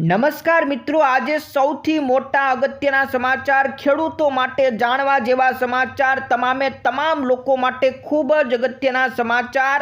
નમસ્કાર મિત્રો, આજે સૌથી મોટા અગત્યના સમાચાર ખેડૂતો માટે જાણવા જેવા સમાચાર, તમામે તમામ લોકો માટે ખૂબ જ અગત્યના સમાચાર.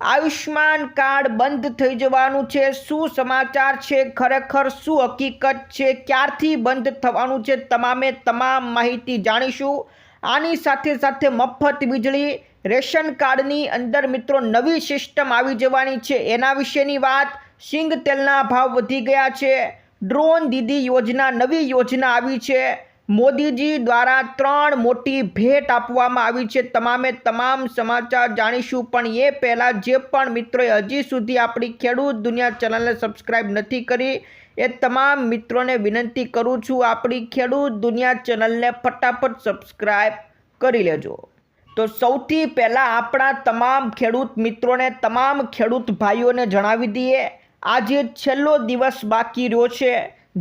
આયુષ્માન કાર્ડ બંધ થઈ જવાનું છે, શું સમાચાર છે? ખરેખર શું હકીકત છે? ક્યારથી બંધ થવાનું છે? તમામે તમામ માહિતી જાણીશું. આની સાથે સાથે મફત વીજળી, રેશન કાર્ડની અંદર મિત્રો નવી સિસ્ટમ આવી જવાની છે. એના વિશેની વાત સિંગ તેલના ભાવ વધી ગયા છે. ડ્રોન દીદી યોજના નવી યોજના આવી છે. મોદીજી દ્વારા ત્રણ મોટી ભેટ આપવામાં આવી છે. તમામે તમામ સમાચાર જાણીશું, પણ એ પહેલાં જે પણ મિત્રોએ હજી સુધી આપણી ખેડૂત દુનિયા ચેનલને સબસ્ક્રાઈબ નથી કરી, એ તમામ મિત્રોને વિનંતી કરું છું, આપણી ખેડૂત દુનિયા ચેનલને ફટાફટ સબસ્ક્રાઈબ કરી લેજો. તો સૌથી પહેલાં આપણા તમામ ખેડૂત મિત્રોને, તમામ ખેડૂત ભાઈઓને જણાવી દઈએ આજે છેલ્લો દિવસ બાકી રહ્યો છે.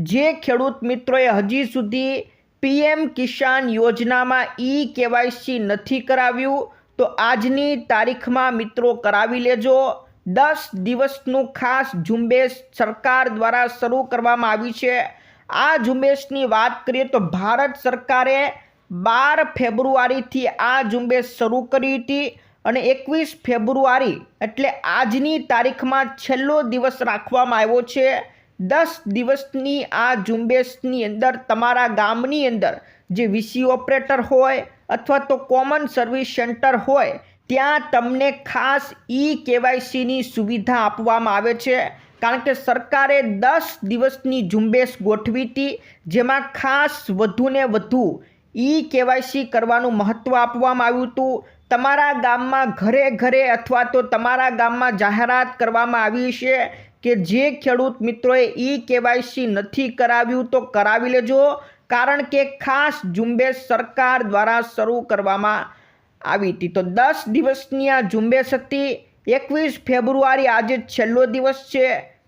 જે ખેડૂત મિત્રોએ હજી સુધી પીએમ કિસાન યોજનામાં ઈ કેવાયસી નથી કરાવ્યું, તો આજની તારીખમાં મિત્રો કરાવી લેજો. દસ દિવસનું ખાસ ઝુંબેશ સરકાર દ્વારા શરૂ કરવામાં આવી છે. આ ઝુંબેશની વાત કરીએ તો ભારત સરકારે બાર ફેબ્રુઆરીથી આ ઝુંબેશ શરૂ કરી હતી. અને એકવીસ ફેબ્રુઆરી એટલે આજની તારીખમાં છેલ્લો દિવસ રાખવામાં આવ્યો છે. દસ દિવસની આ ઝુંબેશની અંદર તમારા ગામની અંદર જે વીસી ઓપરેટર હોય અથવા તો કોમન સર્વિસ સેન્ટર હોય, ત્યાં તમને ખાસ ઈ કેવાયસીની સુવિધા આપવામાં આવે છે. કારણ કે સરકારે દસ દિવસની ઝુંબેશ ગોઠવી હતી, જેમાં ખાસ વધુને વધુ ઈ કેવાયસી કરવાનું મહત્ત્વ આપવામાં આવ્યું હતું. તમારા ગામમાં ઘરે ઘરે અથવા તો તમારા ગામમાં જાહેરાત કરવામાં આવી છે કે જે ખેડૂત મિત્રોએ ઈ કેવાયસી નથી કરાવ્યું તો કરાવી લેજો. કારણ કે ખાસ ઝુંબેશ સરકાર દ્વારા શરૂ કરવામાં આવી હતી. તો દસ દિવસની આ ઝુંબેશ હતી. એકવીસ ફેબ્રુઆરી આજે છેલ્લો દિવસ છે.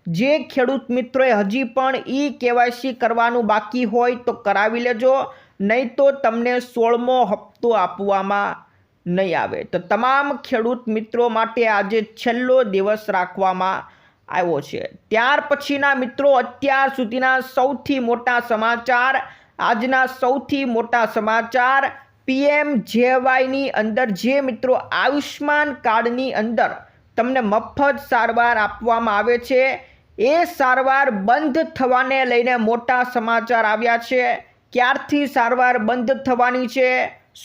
જે ખેડૂત મિત્રોએ હજી પણ ઈ કેવાયસી કરવાનું બાકી હોય તો કરાવી લેજો. નહીં તો તમને સોળમો હપ્તો આપવામાં નહીં આવે. તો તમામ ખેડૂત મિત્રો માટે આજે છેલ્લો દિવસ રાખવામાં આવ્યો છે. ત્યાર પછીના મિત્રો અત્યાર સુધીના સૌથી મોટા સમાચાર, આજના સૌથી મોટા સમાચાર, પીએમ જેવાયની અંદર જે મિત્રો આયુષ્માન કાર્ડની અંદર તમને મફત સારવાર આપવામાં આવે છે, એ સારવાર બંધ થવાને લઈને મોટા સમાચાર આવ્યા છે. ક્યારથી સારવાર બંધ થવાની છે?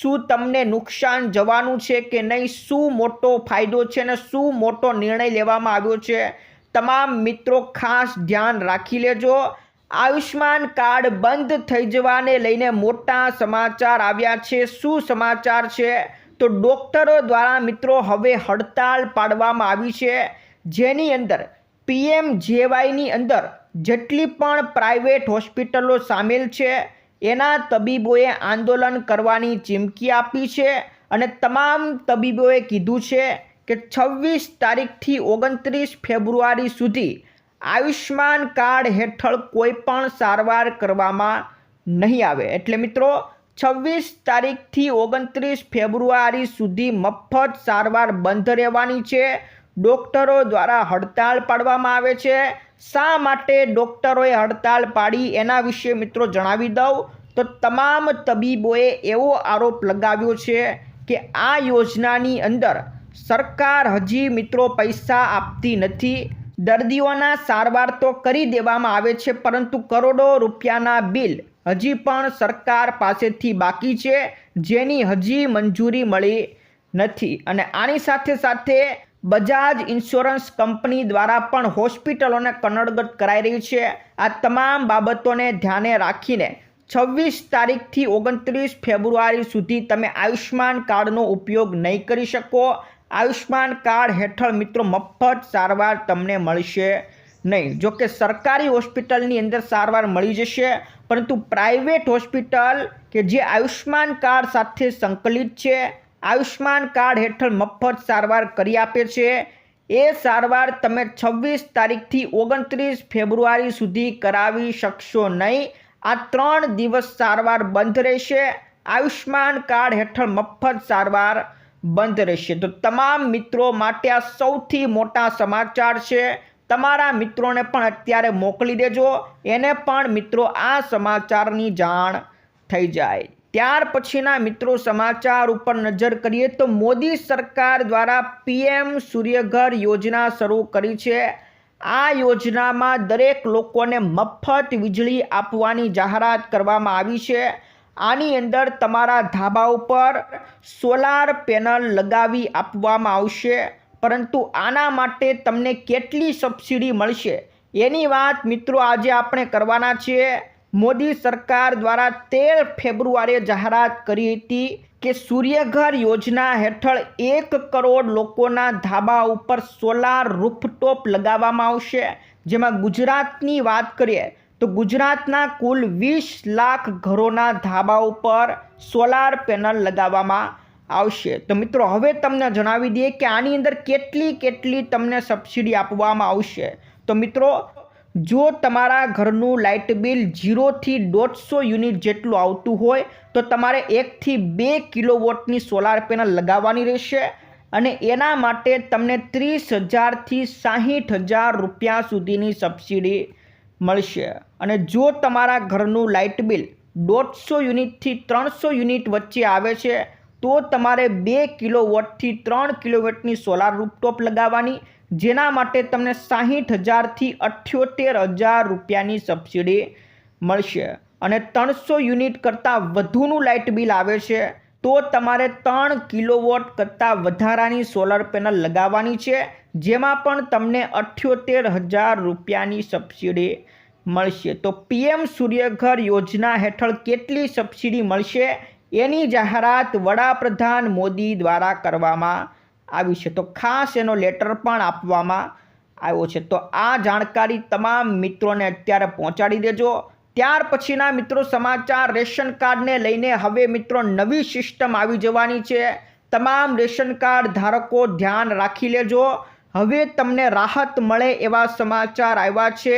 શું તમને નુકસાન જવાનું છે કે નહીં? શું મોટો ફાયદો છે ને શું મોટો નિર્ણય લેવામાં આવ્યો છે? તમામ મિત્રો ખાસ ધ્યાન રાખી લેજો. આયુષ્માન કાર્ડ બંધ થઈ જવાને લઈને મોટા સમાચાર આવ્યા છે. શું સમાચાર છે? તો ડૉક્ટરો દ્વારા મિત્રો હવે હડતાળ પાડવામાં આવી છે. જેની અંદર પીએમ જેવાયની અંદર જેટલી પણ પ્રાઇવેટ હોસ્પિટલો સામેલ છે એના તબીબોએ આંદોલન કરવાની ચીમકી આપી છે અને તમામ તબીબોએ કીધું છે કે છવ્વીસ તારીખથી ઓગણત્રીસ ફેબ્રુઆરી સુધી આયુષ્માન કાર્ડ હેઠળ કોઈ પણ સારવાર કરવામાં નહીં આવે. એટલે મિત્રો, છવ્વીસ તારીખથી ઓગણત્રીસ ફેબ્રુઆરી સુધી મફત સારવાર બંધ રહેવાની છે. ડૉક્ટરો દ્વારા હડતાળ પાડવામાં આવે છે. શા માટે ડૉક્ટરોએ હડતાળ પાડી એના વિશે મિત્રો જણાવી દઉં? તો તમામ તબીબોએ એવો આરોપ લગાવ્યો છે કે આ યોજનાની અંદર સરકાર હજી મિત્રો પૈસા આપતી નથી. દર્દીઓના સારવાર તો કરી દેવામાં આવે છે, પરંતુ કરોડો રૂપિયાના બિલ હજી પણ સરકાર પાસેથી બાકી છે, જેની હજી મંજૂરી મળી નથી. અને આની સાથે સાથે બજાજ ઇન્સ્યોરન્સ કંપની દ્વારા પણ હોસ્પિટલોને કનડગત કરાઈ રહી છે. આ તમામ બાબતોને ધ્યાને રાખીને છવ્વીસ તારીખથી ઓગણત્રીસ ફેબ્રુઆરી સુધી તમે આયુષ્માન કાર્ડનો ઉપયોગ નહીં કરી શકો. આયુષ્માન કાર્ડ હેઠળ મિત્રો મફત સારવાર તમને મળશે નહીં. જો કે સરકારી હોસ્પિટલની અંદર સારવાર મળી જશે, પરંતુ પ્રાઇવેટ હોસ્પિટલ કે જે આયુષ્માન કાર્ડ સાથે સંકલિત છે આયુષ્માન કાર્ડ હેઠળ મફત સારવાર કરી આપે છે. એ સારવાર તમે છવ્વીસ તારીખથી ઓગણત્રીસ ફેબ્રુઆરી સુધી કરાવી શકશો નહીં. આ ત્રણ દિવસ સારવાર બંધ રહેશે. આયુષ્માન કાર્ડ હેઠળ મફત સારવાર બંધ રહેશે. તો તમામ મિત્રો માટે આ સૌથી મોટા સમાચાર છે. તમારા મિત્રોને પણ અત્યારે મોકલી દેજો. એને પણ મિત્રો આ સમાચારની જાણ થઈ જાય. ત્યાર પછીના મિત્રો સમાચાર ઉપર નજર કરીએ તો મોદી સરકાર દ્વારા પીએમ સૂર્યઘર યોજના શરૂ કરી છે. આ યોજનામાં દરેક લોકોને મફત વીજળી આપવાની જાહેરાત કરવામાં આવી છે. આની અંદર તમારા ધાબા ઉપર સોલાર પેનલ લગાવી આપવામાં આવશે. પરંતુ આના માટે તમને કેટલી સબસિડી મળશે? એની વાત મિત્રો આજે આપણે કરવાના છીએ. મોદી સરકાર દ્વારા તેર ફેબ્રુઆરીએ જાહેરાત કરી હતી કે સૂર્યઘર યોજના હેઠળ એક કરોડ લોકોના ધાબા ઉપર સોલાર રૂફટોપ લગાવવામાં આવશે. જેમાં ગુજરાતની વાત કરીએ તો ગુજરાતના કુલ વીસ લાખ ઘરોના ધાબા ઉપર સોલાર પેનલ લગાવવામાં આવશે. તો મિત્રો, હવે તમને જણાવી દઈએ કે આની અંદર કેટલી કેટલી તમને સબસિડી આપવામાં આવશે. તો મિત્રો જો તમારા ઘરનું લાઇટ બિલ જીરોથી દોઢસો યુનિટ જેટલું આવતું હોય, તો તમારે એકથી બે કિલોવોટની સોલાર પેનલ લગાવવાની રહેશે અને એના માટે તમને ત્રીસ હજારથી સાહીઠ હજાર રૂપિયા સુધીની સબસિડી મળશે. અને જો તમારા ઘરનું લાઇટ બિલ દોઢસો યુનિટથી ત્રણસો યુનિટ વચ્ચે આવે છે, તો તમારે બે કિલોવોટથી ત્રણ કિલોવોટની સોલાર રૂપટોપ લગાવવાની જેના માટે તમને સાહીઠ હજારથી અઠ્યોતેર હજાર રૂપિયાની સબસિડી મળશે અને ત્રણસો યુનિટ કરતાં વધુનું લાઇટ બિલ આવે છે, તો તમારે ત્રણ કિલોવોટ કરતાં વધારાની સોલર પેનલ લગાવવાની છે, જેમાં પણ તમને અઠ્યોતેર હજાર રૂપિયાની સબસિડી મળશે. તો પીએમ સૂર્યઘર યોજના હેઠળ કેટલી સબસિડી મળશે? એની જાહેરાત વડાપ્રધાન મોદી દ્વારા કરવામાં આવી છે. તો ખાસ એનો લેટર પણ આપવામાં આવ્યો છે. તો આ જાણકારી તમામ મિત્રોને અત્યારે પહોંચાડી દેજો. ત્યાર પછીના મિત્રો સમાચાર રેશન કાર્ડને લઈને હવે મિત્રો નવી સિસ્ટમ આવી જવાની છે. તમામ રેશન કાર્ડ ધારકો ધ્યાન રાખી લેજો. હવે તમને રાહત મળે એવા સમાચાર આવ્યા છે.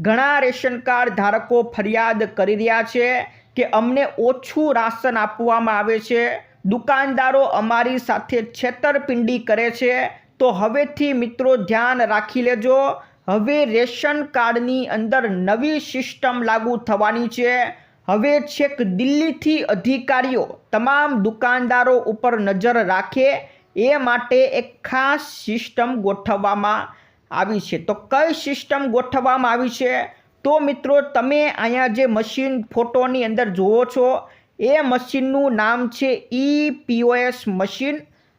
ઘણા રેશન કાર્ડ ધારકો ફરિયાદ કરી રહ્યા છે કે અમને ઓછું રાશન આપવામાં આવે છે. દુકાનદારો અમારી સાથે છેતરપિંડી કરે છે. તો હવેથી મિત્રો ધ્યાન રાખી લેજો. હવે રેશન કાર્ડની અંદર નવી સિસ્ટમ લાગુ થવાની છે. હવે છેક દિલ્હીથી અધિકારીઓ તમામ દુકાનદારો ઉપર નજર રાખે. એ માટે એક ખાસ સિસ્ટમ ગોઠવવામાં આવી છે. તો કઈ સિસ્ટમ ગોઠવવામાં આવી છે? તો મિત્રો તમે અહીંયા જે મશીન ફોટોની અંદર જુઓ છો એ મશીનનું નામ છે ઈ પીઓએસ મશીન.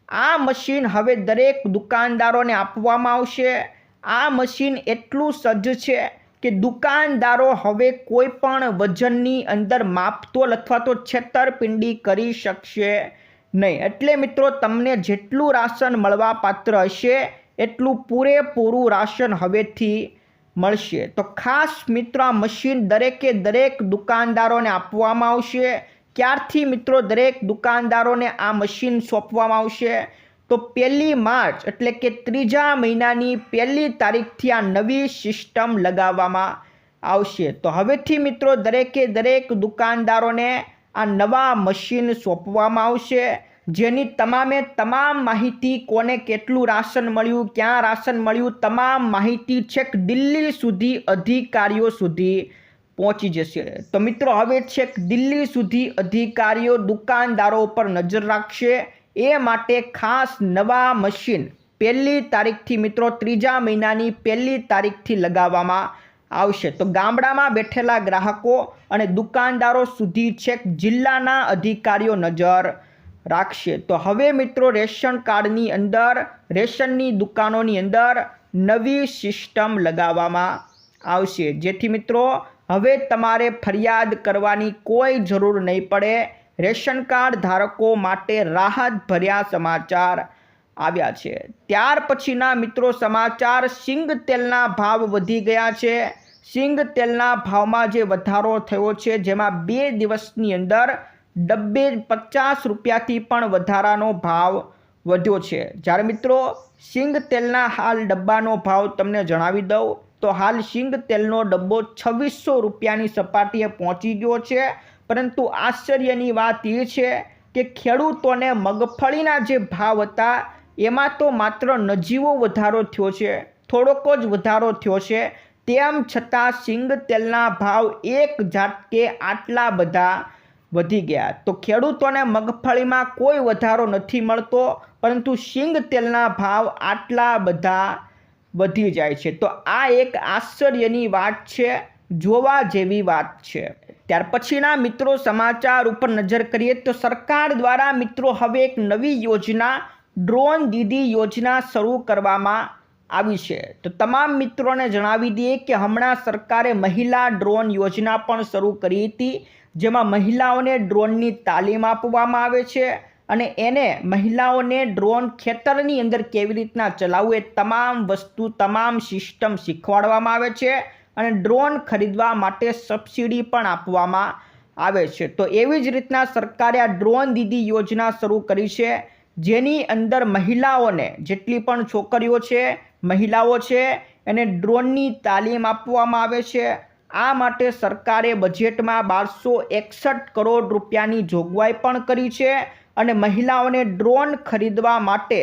આ મશીન હવે દરેક દુકાનદારોને આપવામાં આવશે. આ મશીન એટલું સજ્જ છે કે દુકાનદારો હવે કોઈ પણ વજનની અંદર માપતોલ અથવા તો છેતરપિંડી કરી શકશે નહીં. એટલે મિત્રો, તમને જેટલું રાશન મળવા પાત્ર હશે, એટલું પૂરેપૂરું રાશન હવેથી મળશે. તો ખાસ મિત્રો, આ મશીન દરેકે દરેક દુકાનદારોને આપવામાં આવશે. ક્યારથી મિત્રો દરેક દુકાનદારોને આ મશીન સોંપવામાં આવશે? તો પહેલી માર્ચ એટલે કે ત્રીજા મહિનાની પહેલી તારીખથી આ નવી સિસ્ટમ લગાવવામાં આવશે. તો હવેથી મિત્રો દરેકે દરેક દુકાનદારોને આ નવા મશીન સોંપવામાં આવશે, જેની તમામે તમામ માહિતી કોને કેટલું રાશન મળ્યું, ક્યાં રાશન મળ્યું, તમામ માહિતી છેક દિલ્હી સુધી અધિકારીઓ સુધી પહોંચી જશે. તો મિત્રો, હવે છેક દિલ્હી સુધી અધિકારીઓ દુકાનદારો પર નજર રાખશે. એ માટે ખાસ નવા મશીન પહેલી તારીખથી મિત્રો, ત્રીજા મહિનાની પહેલી તારીખથી લગાવવામાં આવશે. તો ગામડામાં બેઠેલા ગ્રાહકો અને દુકાનદારો સુધી છેક જિલ્લાના અધિકારીઓ નજર રાખશે. તો હવે મિત્રો, રેશન કાર્ડની અંદર, રેશનની દુકાનોની અંદર નવી સિસ્ટમ લગાવવામાં આવશે. જેથી મિત્રો હવે તમારે ફરિયાદ કરવાની કોઈ જરૂર નહીં પડે. રેશન કાર્ડ ધારકો માટે રાહત ભર્યા સમાચાર આવ્યા છે. ત્યાર પછીના મિત્રો, સમાચાર સિંગ તેલના ભાવ વધી ગયા છે. સિંગ તેલના ભાવમાં જે વધારો થયો છે, જેમાં બે દિવસની અંદર ડબ્બે પચાસ રૂપિયાથી પણ વધારાનો ભાવ વધ્યો છે. જ્યારે મિત્રો, સિંગ તેલના હાલ ડબ્બાનો ભાવ તમને જણાવી દઉં. તો હાલ સિંગ તેલનો ડબ્બો છવ્વીસો રૂપિયાની સપાટીએ પહોંચી ગયો છે. પરંતુ આશ્ચર્યની વાત એ છે કે ખેડૂતોને મગફળીના જે ભાવ હતા, એમાં તો માત્ર નજીવો વધારો થયો છે, થોડોક જ વધારો થયો છે. તેમ છતાં સિંગ તેલના ભાવ એક ઝાટકે આટલા બધા વધી ગયા. તો ખેડૂતોને મગફળીમાં કોઈ વધારો નથી મળતો, પરંતુ સિંગ તેલના ભાવ આટલા બધા વધી જાય છે. તો આ એક આશ્ચર્યની વાત છે, જોવા જેવી વાત છે. ત્યાર પછીના મિત્રો સમાચાર ઉપર નજર કરીએ તો સરકાર દ્વારા મિત્રો હવે એક નવી યોજના, ડ્રોન દીદી યોજના શરૂ કરવામાં આવી છે. તો તમામ મિત્રોને જણાવી દઈએ કે હમણાં સરકારે મહિલા ડ્રોન યોજના પણ શરૂ કરી હતી, જેમાં મહિલાઓને ડ્રોનની તાલીમ આપવામાં આવે છે. અને એને મહિલાઓને ડ્રોન ખેતરની અંદર કેવી રીતના ચલાવવું એ તમામ વસ્તુ, તમામ સિસ્ટમ શીખવાડવામાં આવે છે અને ડ્રોન ખરીદવા માટે સબસિડી પણ આપવામાં આવે છે. તો એવી જ રીતના સરકારે આ ડ્રોન દીદી યોજના શરૂ કરી છે, જેની અંદર મહિલાઓને જેટલી પણ છોકરીઓ છે, મહિલાઓ છે, એને ડ્રોનની તાલીમ આપવામાં આવે છે. આ માટે સરકારે બજેટમાં બારસો એકસઠ કરોડ રૂપિયાની જોગવાઈ પણ કરી છે અને મહિલાઓને ડ્રોન ખરીદવા માટે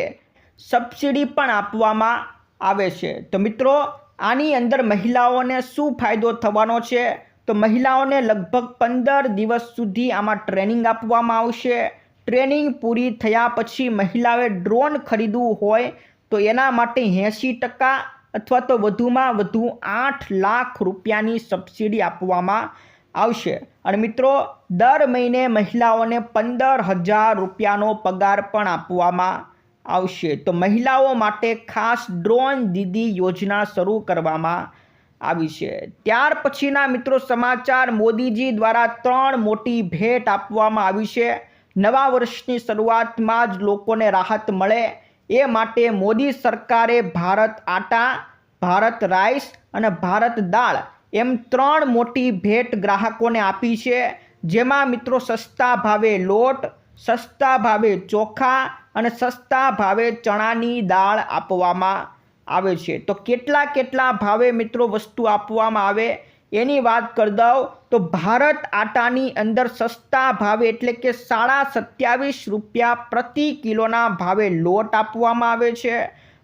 સબસિડી પણ આપવામાં આવે છે. તો મિત્રો, આની અંદર મહિલાઓને શું ફાયદો થવાનો છે? તો મહિલાઓને લગભગ પંદર દિવસ સુધી આમાં ટ્રેનિંગ આપવામાં આવશે. ટ્રેનિંગ પૂરી થયા પછી મહિલાઓએ ડ્રોન ખરીદવું હોય તો એના માટે એંસી ટકા અથવા તો વધુમાં વધુ આઠ લાખ રૂપિયાની સબસિડી આપવામાં આવશે. અને મિત્રો, દર મહિને મહિલાઓને પંદર હજાર રૂપિયાનો પગાર પણ આપવામાં આવશે. તો મહિલાઓ માટે ખાસ ડ્રોન દીદી યોજના શરૂ કરવામાં આવી છે. ત્યાર પછીના મિત્રો સમાચાર, મોદીજી દ્વારા ત્રણ મોટી ભેટ આપવામાં આવી છે. નવા વર્ષની શરૂઆતમાં જ લોકોને રાહત મળે. એ માટે મોદી સરકારે ભારત આટા, ભારત રાઈસ અને ભારત દાળ એમ ત્રણ મોટી ભેટ ગ્રાહકોને આપી છે. જેમાં મિત્રો સસ્તા ભાવે લોટ, સસ્તા ભાવે ચોખા અને સસ્તા ભાવે ચણાની દાળ આપવામાં આવે છે. તો કેટલા કેટલા ભાવે મિત્રો વસ્તુ આપવામાં આવે એની વાત કરી દઉં. તો ભારત આટાની અંદર સસ્તા ભાવે એટલે કે સાડા સત્યાવીસ રૂપિયા પ્રતિ કિલોના ભાવે લોટ આપવામાં આવે છે.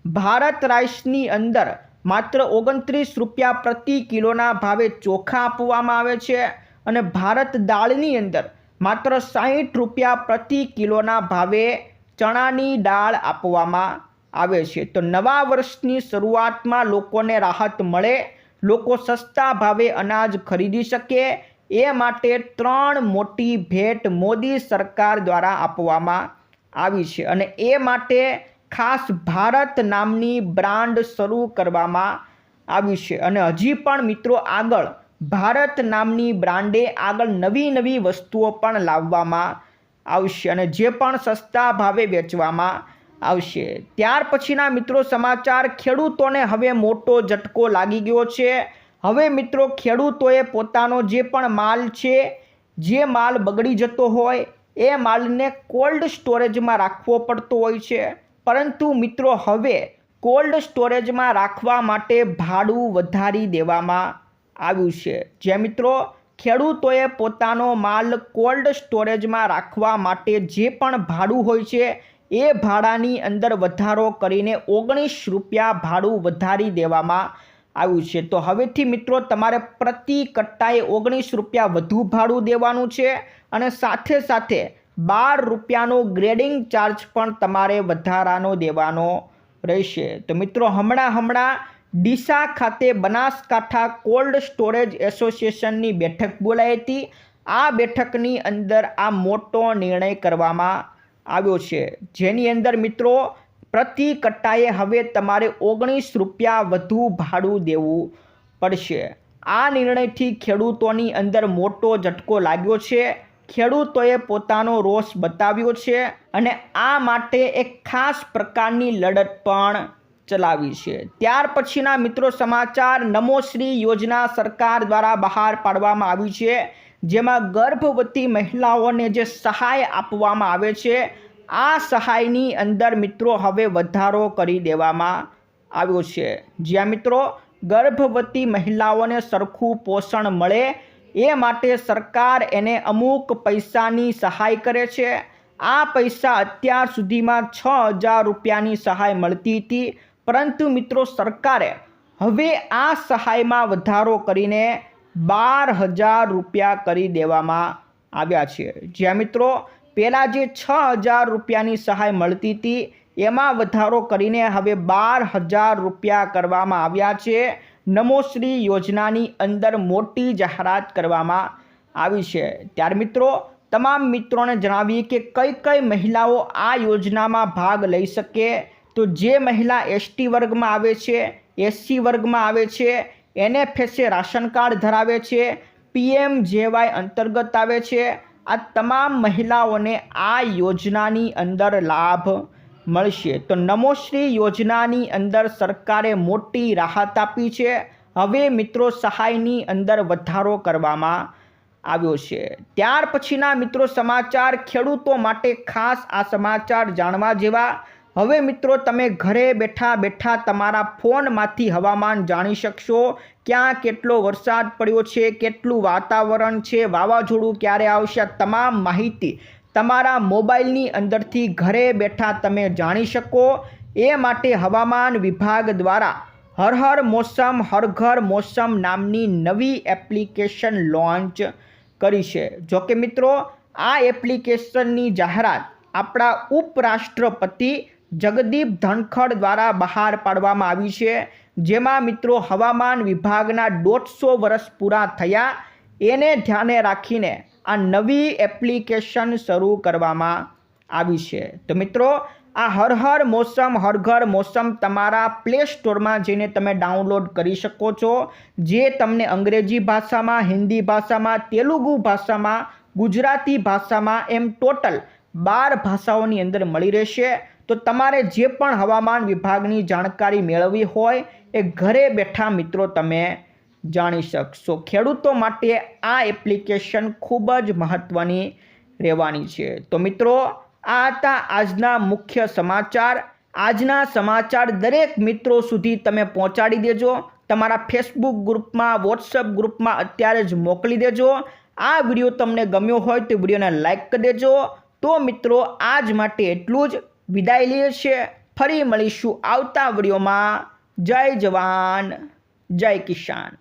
ભારત રાઈસની અંદર માત્ર ઓગણત્રીસ રૂપિયા પ્રતિ કિલોના ભાવે ચોખા આપવામાં આવે છે અને ભારત દાળની અંદર માત્ર સાહીઠ રૂપિયા પ્રતિ કિલોના ભાવે ચણાની દાળ આપવામાં આવે છે. તો નવા વર્ષની શરૂઆતમાં લોકોને રાહત મળે, લોકો સસ્તા ભાવે અનાજ ખરીદી શકે, એ માટે ત્રણ મોટી ભેટ મોદી સરકાર દ્વારા આપવામાં આવી છે અને એ માટે ખાસ ભારત નામની બ્રાન્ડ શરૂ કરવામાં આવી છે. અને હજી પણ મિત્રો આગળ ભારત નામની બ્રાન્ડે આગળ નવી નવી વસ્તુઓ પણ લાવવામાં આવશે અને જે પણ સસ્તા ભાવે વેચવામાં આવશે. ત્યાર પછીના મિત્રો સમાચાર, ખેડૂતોને હવે મોટો ઝટકો લાગી ગયો છે. હવે મિત્રો ખેડૂતોએ પોતાનો જે પણ માલ છે, જે માલ બગડી જતો હોય, એ માલને કોલ્ડ સ્ટોરેજમાં રાખવો પડતો હોય છે. પરંતુ મિત્રો હવે કોલ્ડ સ્ટોરેજમાં રાખવા માટે ભાડું વધારી દેવામાં આવ્યું છે. જે મિત્રો, ખેડૂતોએ પોતાનો માલ કોલ્ડ સ્ટોરેજમાં રાખવા માટે જે પણ ભાડું હોય છે, એ ભાડાની અંદર વધારો કરીને ઓગણીસ રૂપિયા ભાડું વધારી દેવામાં આવ્યું છે. તો હવેથી મિત્રો, તમારે પ્રતિ કટ્ટાએ ઓગણીસ રૂપિયા વધુ ભાડું દેવાનું છે અને સાથે સાથે બાર રૂપિયાનો ગ્રેડિંગ ચાર્જ પણ તમારે વધારાનો દેવાનો રહેશે. તો મિત્રો, હમણાં હમણાં ડીસા ખાતે બનાસકાંઠા કોલ્ડ સ્ટોરેજ એસોસિએશનની બેઠક બોલાઈ હતી. આ બેઠકની અંદર આ મોટો નિર્ણય કરવામાં આવ્યો છે. જેની અંદર મિત્રો, પ્રતિ કટ્ટાએ હવે તમારે ઓગણીસ રૂપિયા વધુ ભાડું દેવું પડશે. આ નિર્ણયથી ખેડૂતોની અંદર મોટો ઝટકો લાગ્યો છે. ખેડૂતોએ પોતાનો રોષ બતાવ્યો છે અને આ માટે એક ખાસ પ્રકારની લડત પણ ચલાવી છે. ત્યાર પછીના મિત્રો સમાચાર નમોશ્રી યોજના સરકાર દ્વારા બહાર પાડવામાં આવી છે, જેમાં ગર્ભવતી મહિલાઓને જે સહાય આપવામાં આવે છે, આ સહાયની અંદર મિત્રો હવે વધારો કરી દેવામાં આવ્યો છે. જ્યાં મિત્રો ગર્ભવતી મહિલાઓને સરખું પોષણ મળે એ માટે સરકાર એને અમુક પૈસાની સહાય કરે છે. આ પૈસા અત્યાર સુધીમાં છ હજાર રૂપિયાની સહાય મળતી હતી. પરંતુ મિત્રો સરકારે હવે આ સહાયમાં વધારો કરીને બાર હજાર રૂપિયા કરી દેવામાં આવ્યા છે. જ્યાં મિત્રો પહેલાં જે છ હજાર રૂપિયાની સહાય મળતી હતી, એમાં વધારો કરીને હવે બાર હજાર રૂપિયા કરવામાં આવ્યા છે. નમોશ્રી યોજનાની અંદર મોટી જાહેરાત કરવામાં આવી છે. ત્યાર મિત્રો, તમામ મિત્રોને જણાવીએ કે કઈ કઈ મહિલાઓ આ યોજનામાં ભાગ લઈ શકે? તો જે મહિલા એસટી વર્ગમાં આવે છે, એસસી વર્ગમાં આવે છે, એનએફએસએ રાશન કાર્ડ ધરાવે છે, પીએમ જેવાય અંતર્ગત આવે છે, આ તમામ મહિલાઓને આ યોજનાની અંદર લાભ મળશે. તો નમોશ્રી યોજનાની અંદર સરકારે મોટી રાહત આપી છે. હવે મિત્રો સહાયની અંદર વધારો કરવામાં આવ્યો છે. ત્યાર પછીના મિત્રો સમાચાર ખેડૂતો માટે ખાસ આ સમાચાર જાણવા જેવા. હવે મિત્રો તમે ઘરે બેઠા બેઠા તમારા ફોનમાંથી હવામાન જાણી શકશો. ક્યાં કેટલો વરસાદ પડ્યો છે, કેટલું વાતાવરણ છે, વાવાઝોડું ક્યારે આવશે તમામ માહિતી તમારા મોબાઈલની અંદરથી ઘરે બેઠા તમે જાણી શકો. એ માટે હવામાન વિભાગ દ્વારા હર હર મોસમ હર ઘર મોસમ નામની નવી એપ્લિકેશન લોન્ચ કરી છે. જોકે મિત્રો, આ એપ્લિકેશનની જાહેરાત આપણા ઉપરાષ્ટ્રપતિ જગદીપ ધનખડ દ્વારા બહાર પાડવામાં આવી છે. જેમાં મિત્રો, હવામાન વિભાગના દોઢસો વર્ષ પૂરા થયા. એને ધ્યાને રાખીને આ નવી એપ્લિકેશન શરૂ કરવામાં આવી છે. તો મિત્રો, આ હર હર મોસમ હરઘર મોસમ તમારા પ્લે સ્ટોરમાં જઈને તમે ડાઉનલોડ કરી શકો છો, જે તમને અંગ્રેજી ભાષામાં, હિન્દી ભાષામાં, તેલુગુ ભાષામાં, ગુજરાતી ભાષામાં એમ ટોટલ બાર ભાષાઓની અંદર મળી રહેશે. તો તમારે જે પણ હવામાન વિભાગની જાણકારી મેળવવી હોય, એ ઘરે બેઠા મિત્રો તમે જાણી શકશો. ખેડૂતો માટે આ એપ્લિકેશન ખૂબ જ મહત્ત્વની રહેવાની છે. તો મિત્રો, આ હતા આજના મુખ્ય સમાચાર. આજના સમાચાર દરેક મિત્રો સુધી તમે પહોંચાડી દેજો. તમારા ફેસબુક ગ્રુપમાં વોટ્સઅપ ગ્રુપમાં અત્યારે જ મોકલી દેજો. આ વીડિયો તમને ગમ્યો હોય તો વિડીયોને લાઇક કરી દેજો. તો મિત્રો, આજ માટે એટલું જ. વિદાય લઈએ છીએ. ફરી મળીશું આવતા વિડીયોમાં. જય જવાન. જય કિસાન.